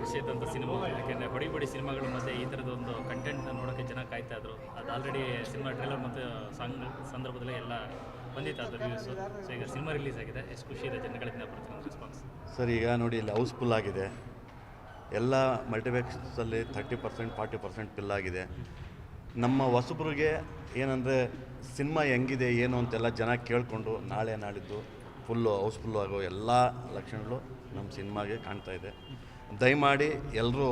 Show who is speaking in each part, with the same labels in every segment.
Speaker 1: ನಿರೀಕ್ಷೆ ಇದ್ದಂಥ ಸಿನಿಮಾ. ಯಾಕೆಂದರೆ ಬಡಿ ಬಡಿ ಸಿನಿಮಾಗಳ ಮಧ್ಯೆ ಈ ಥರದ ಒಂದು ಕಂಟೆಂಟ್ ನೋಡೋಕ್ಕೆ ಜನ ಕಾಯ್ತಾ ಇದ್ರು. ಅದು ಆಲ್ರೆಡಿ ಸಿನಿಮಾ ಟ್ರೇಲರ್ ಮತ್ತು ಸಾಂಗ್ ಸಂದರ್ಭದಲ್ಲಿ ಎಲ್ಲ ಬಂದಿತ್ತು ಅದು ರಿವ್ಯೂಸು ಸೊ ಈಗ ಸಿನಿಮಾ ರಿಲೀಸ್ ಆಗಿದೆ. ಎಷ್ಟು ಖುಷಿ ಇದೆ ಜನಗಳಿಂದ ಬರ್ತೀನಿ ರೆಸ್ಪಾನ್ಸ್
Speaker 2: ಸರ್, ಈಗ ನೋಡಿ, ಇಲ್ಲಿ ಹೌಸ್ಫುಲ್ ಆಗಿದೆ. ಎಲ್ಲ ಮಲ್ಟಿಪ್ಲೆಕ್ಸಲ್ಲಿ thirty percent forty percent fill ಆಗಿದೆ. ನಮ್ಮ ಹೊಸಬ್ರಿಗೆ ಏನಂದರೆ ಸಿನಿಮಾ ಹೆಂಗಿದೆ, ಏನು ಅಂತೆಲ್ಲ ಜನ ಕೇಳಿಕೊಂಡು ನಾಳೆ ನಾಳಿದ್ದು ಫುಲ್ಲು ಹೌಸ್ಫುಲ್ಲು ಆಗೋ ಎಲ್ಲ ಲಕ್ಷಣಗಳು ನಮ್ಮ ಸಿನಿಮಾಗೆ ಕಾಣ್ತಾ ಇದೆ. ದಯಮಾಡಿ ಎಲ್ಲರೂ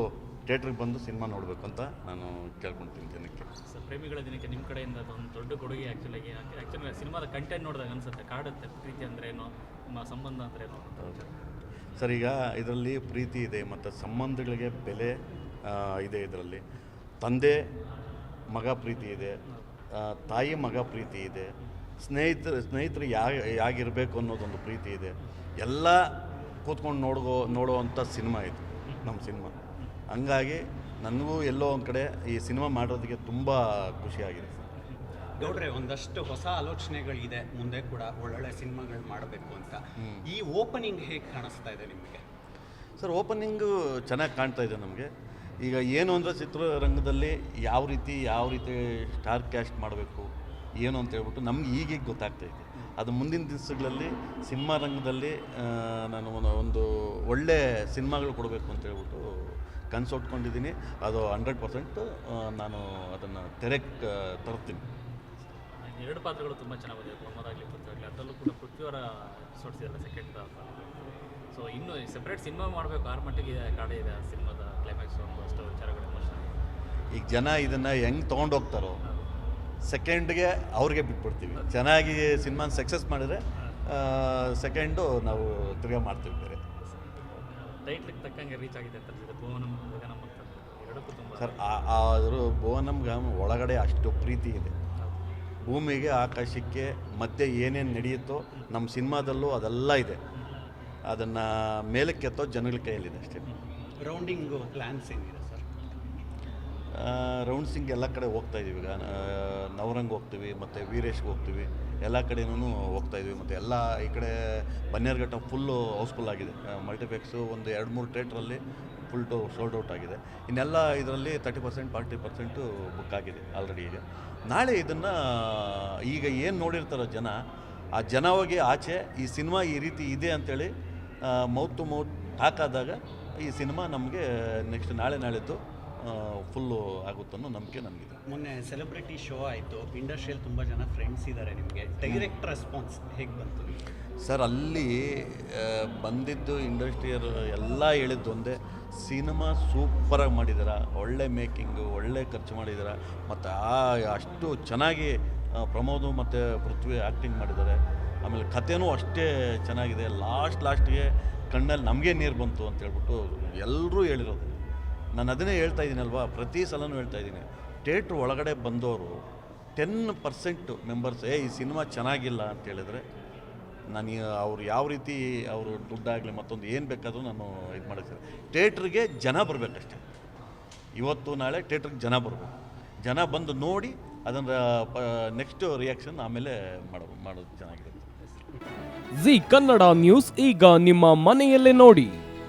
Speaker 2: ಥಿಯೇಟ್ರಿಗೆ ಬಂದು ಸಿನಿಮಾ ನೋಡಬೇಕು ಅಂತ ನಾನು ಕೇಳ್ಕೊಳ್ತೀನಿ ಜನಕ್ಕೆ
Speaker 1: ಸರ್ ಪ್ರೇಮಿಗಳ ದಿನಕ್ಕೆ ನಿಮ್ಮ ಕಡೆಯಿಂದ ಒಂದು ದೊಡ್ಡ ಕೊಡುಗೆ ಆ್ಯಕ್ಚುಲಾಗಿ ಆ್ಯಕ್ಚುಲಿ ಸಿನಿಮಾದ ಕಂಟೆಂಟ್ ನೋಡಿದಾಗ ಅನಿಸುತ್ತೆ. ಕಾಡುತ್ತೆ ಪ್ರೀತಿ ಅಂದ್ರೆ ಏನು? ನಿಮ್ಮ ಸಂಬಂಧ ಅಂದ್ರೆ ಏನು? ಅಂತ.
Speaker 2: ಸರ್ ಈಗ ಇದರಲ್ಲಿ ಪ್ರೀತಿ ಇದೆ ಮತ್ತು ಸಂಬಂಧಗಳಿಗೆ ಬೆಲೆ ಇದೆ ಇದರಲ್ಲಿ. ತಂದೆ ಮಗ ಪ್ರೀತಿ ಇದೆ. ತಾಯಿ ಮಗ ಪ್ರೀತಿ ಇದೆ. ಸ್ನೇಹಿತರು ಸ್ನೇಹಿತರು ಯಾ ಯಾಗಿರಬೇಕು ಅನ್ನೋದೊಂದು ಪ್ರೀತಿ ಇದೆ. ಎಲ್ಲ ಕೂತ್ಕೊಂಡು ನೋಡ್ಗೋ ನೋಡುವಂಥ ಸಿನಿಮಾ ಇದು. ನಮ್ಮ ಸಿನಿಮಾ. ಹಂಗಾಗಿ ನನಗೂ ಎಲ್ಲೋ ಒಂದು ಕಡೆ ಈ ಸಿನಿಮಾ ಮಾಡೋದಕ್ಕೆ ತುಂಬ ಖುಷಿಯಾಗಿದೆ ಸರ್
Speaker 3: ಗೌಡ್ರೆ ಒಂದಷ್ಟು ಹೊಸ ಆಲೋಚನೆಗಳಿದೆ. ಮುಂದೆ ಕೂಡ ಒಳ್ಳೊಳ್ಳೆ ಸಿನಿಮಾಗಳು ಮಾಡಬೇಕು ಅಂತ. ಈ ಓಪನಿಂಗ್ ಹೇಗೆ ಕಾಣಿಸ್ತಾ ಇದೆ ನಿಮಗೆ?
Speaker 2: ಸರ್ ಓಪನಿಂಗು ಚೆನ್ನಾಗಿ ಕಾಣ್ತಾ ಇದೆ ನಮಗೆ. ಈಗ ಏನು ಅಂದರೆ ಚಿತ್ರರಂಗದಲ್ಲಿ ಯಾವ ರೀತಿ ಯಾವ ರೀತಿ ಸ್ಟಾರ್ ಕ್ಯಾಸ್ಟ್ ಮಾಡಬೇಕು ಏನು ಅಂತ ಹೇಳ್ಬಿಟ್ಟು ನಮ್ಗೆ ಈಗೀಗ ಗೊತ್ತಾಗ್ತಾ ಇದೆ. ಅದು ಮುಂದಿನ ದಿವಸಗಳಲ್ಲಿ ಸಿನಿಮಾ ರಂಗದಲ್ಲಿ ನಾನು ಒಂದು ಒಂದು ಒಳ್ಳೆ ಸಿನಿಮಾಗಳು ಕೊಡಬೇಕು ಅಂತ ಹೇಳ್ಬಿಟ್ಟು ಕನಸು ಹೊಟ್ಕೊಂಡಿದ್ದೀನಿ ಅದು ಹಂಡ್ರೆಡ್ ಪರ್ಸೆಂಟ್ ನಾನು ಅದನ್ನು ತೆರೆಗೆ ತರ್ತೀನಿ.
Speaker 1: ಎರಡು ಪಾತ್ರಗಳು ತುಂಬ ಚೆನ್ನಾಗಿದೆ ಬಂದಿದೆ. ಪ್ರಮೋದ್ ಆಗಲಿ ಪೃಥ್ವಿ ಆಗಲಿ ಅದರಲ್ಲೂ ಕೂಡ ಪೃಥ್ವಿಯವರ ಎಪಿಸೋಡ್ಸ್ ಸೆಕೆಂಡ್ ಸೊ ಇನ್ನು ಸೆಪ್ರೇಟ್ ಸಿನಿಮಾ ಮಾಡಬೇಕು ಆರು ಮಟ್ಟಿಗೆ ಇದೆ ಕಾಡ ಇದೆ ಆ ಸಿನಿಮಾದ ಕ್ಲೈಮ್ಯಾಕ್ಸ್ ಒಂದಷ್ಟು ವಿಚಾರಗಳು ಎಮೋಷನ್
Speaker 2: ಈಗ ಜನ ಇದನ್ನು ಹೆಂಗೆ ತೊಗೊಂಡೋಗ್ತಾರೋ ಸೆಕೆಂಡ್ಗೆ ಅವ್ರಿಗೆ ಬಿಟ್ಬಿಡ್ತೀವಿ. ಚೆನ್ನಾಗಿ ಸಿನಿಮಾ ಸಕ್ಸಸ್ ಮಾಡಿದ್ರೆ ಸೆಕೆಂಡು ನಾವು ತಿರ್ಗಾ ಮಾಡ್ತೀವಿ ಬೇರೆ.
Speaker 1: ಟೈಟ್ಲಿಗೆ ತಕ್ಕಂಗೆ ರೀಚ್ ಆಗಿದೆ ಅಂತ ಅನ್ಸುತ್ತೆ ಭುವನಂ ಗಗನಂ ಅಂತ? ಎರಡಕ್ಕೂ ತುಂಬ
Speaker 2: ಸರ್ ಆದರೂ ಭುವನಂಗೆ ಒಳಗಡೆ ಅಷ್ಟು ಪ್ರೀತಿ ಇದೆ. ಭೂಮಿಗೆ ಆಕಾಶಕ್ಕೆ ಮಧ್ಯೆ ಏನೇನು ನಡೆಯುತ್ತೋ ನಮ್ಮ ಸಿನಿಮಾದಲ್ಲೂ ಅದೆಲ್ಲ ಇದೆ. ಅದನ್ನು ಮೇಲಕ್ಕೆತ್ತೋ ಜನಗಳ ಕೈಯಲ್ಲಿದೆ ಅಷ್ಟೇ.
Speaker 3: ರೌಂಡಿಂಗು ಪ್ಲ್ಯಾನ್ಸ್ ಏನಿದೆ? ಸರ್
Speaker 2: ರೌಂಡ್ಸಿಂಗ್ ಎಲ್ಲ ಕಡೆ ಹೋಗ್ತಾ ಇದೀವಿ ಈಗ. ನವರಂಗ್ ಹೋಗ್ತೀವಿ, ಮತ್ತು ವೀರೇಶ್ಗೆ ಹೋಗ್ತೀವಿ. ಎಲ್ಲ ಕಡೆನೂ ಹೋಗ್ತಾ ಇದೀವಿ ಮತ್ತು ಎಲ್ಲ ಈ ಕಡೆ ಬನ್ನೇರ್ಘಟ್ಟ ಫುಲ್ಲು ಹೌಸ್ಫುಲ್ ಆಗಿದೆ. ಮಲ್ಟಿಪ್ಲೆಕ್ಸು ಒಂದು ಎರಡು ಮೂರು ಥಿಯೇಟ್ರಲ್ಲಿ ಫುಲ್ ಟು ಸೋಲ್ಡ್ ಔಟ್ ಆಗಿದೆ. ಇನ್ನೆಲ್ಲ ಇದರಲ್ಲಿ thirty percent forty percent book ಆಗಿದೆ ಆಲ್ರೆಡಿ ಈಗ. ನಾಳೆ ಇದನ್ನು, ಈಗ ಏನು ನೋಡಿರ್ತಾರೋ ಜನ, ಆ ಜನ ಹೋಗಿ ಆಚೆ ಈ ಸಿನಿಮಾ ಈ ರೀತಿ ಇದೆ ಅಂಥೇಳಿ ಮೌತ್ ಟು ಮೌತ್ ಹಾಕಾದಾಗ ಈ ಸಿನಿಮಾ ನಮಗೆ ನೆಕ್ಸ್ಟ್ ನಾಳೆ ನಾಳಿದ್ದು ಫುಲ್ಲು ಆಗುತ್ತನ್ನೋ ನಂಬಿಕೆ ನನಗಿದೆ
Speaker 3: ಮೊನ್ನೆ ಸೆಲೆಬ್ರಿಟಿ ಶೋ ಆಯಿತು. ಇಂಡಸ್ಟ್ರಿಯಲ್ಲಿ ತುಂಬ ಜನ ಫ್ರೆಂಡ್ಸ್ ಇದ್ದಾರೆ ನಿಮಗೆ. ಡೈರೆಕ್ಟ್ ರೆಸ್ಪಾನ್ಸ್ ಹೇಗೆ ಬಂತು?
Speaker 2: ಸರ್ ಅಲ್ಲಿ ಬಂದಿದ್ದು ಇಂಡಸ್ಟ್ರಿಯರು ಎಲ್ಲ ಹೇಳಿದ್ದು ಒಂದೇ ಸಿನಿಮಾ ಸೂಪರಾಗಿ ಮಾಡಿದ್ದೀರ? ಒಳ್ಳೆ ಮೇಕಿಂಗು ಒಳ್ಳೆ ಖರ್ಚು ಮಾಡಿದ್ದೀರ? ಮತ್ತು ಆ ಅಷ್ಟು ಚೆನ್ನಾಗಿ ಪ್ರಮೋದು ಮತ್ತು ಪೃಥ್ವಿ ಆ್ಯಕ್ಟಿಂಗ್ ಮಾಡಿದ್ದಾರೆ. ಆಮೇಲೆ ಕಥೆನೂ ಅಷ್ಟೇ ಚೆನ್ನಾಗಿದೆ. ಲಾಸ್ಟ್ ಲಾಸ್ಟ್ಗೆ ಕಣ್ಣಲ್ಲಿ ನಮಗೆ ನೀರು ಬಂತು ಅಂತ ಹೇಳ್ಬಿಟ್ಟು ಎಲ್ಲರೂ ಹೇಳಿರೋದು. ನಾನು ಅದನ್ನೇ ಹೇಳ್ತಾ ಇದ್ದೀನಲ್ವಾ? ಪ್ರತಿ ಸಲನೂ ಹೇಳ್ತಾ ಇದ್ದೀನಿ. ಥಿಯೇಟ್ರ್ ಒಳಗಡೆ ಬಂದವರು ಟೆನ್ ಪರ್ಸೆಂಟ್ ಮೆಂಬರ್ಸ್, ಏ, ಈ ಸಿನಿಮಾ ಚೆನ್ನಾಗಿಲ್ಲ ಅಂತ ಹೇಳಿದರೆ, ನಾನು ಅವ್ರು ಯಾವ ರೀತಿ ಅವರು ದುಡ್ಡಾಗಲಿ ಮತ್ತೊಂದು ಏನು ಬೇಕಾದರೂ ನಾನು ಇದು ಮಾಡೋಕ್ಕೆ ಥಿಯೇಟ್ರಿಗೆ ಜನ ಬರಬೇಕಷ್ಟೆ. ಇವತ್ತು, ನಾಳೆ ಥಿಯೇಟ್ರಿಗೆ ಜನ ಬರಬೇಕು. ಜನ ಬಂದು ನೋಡಿ ಅದನ್ನು ನೆಕ್ಸ್ಟ್ ರಿಯಾಕ್ಷನ್ ಆಮೇಲೆ ಮಾಡೋದು ಮಾಡೋದು ಚೆನ್ನಾಗಿರುತ್ತೆ.
Speaker 4: ಜಿ ಕನ್ನಡ ನ್ಯೂಸ್ ಈಗ ನಿಮ್ಮ ಮನೆಯಲ್ಲೇ ನೋಡಿ.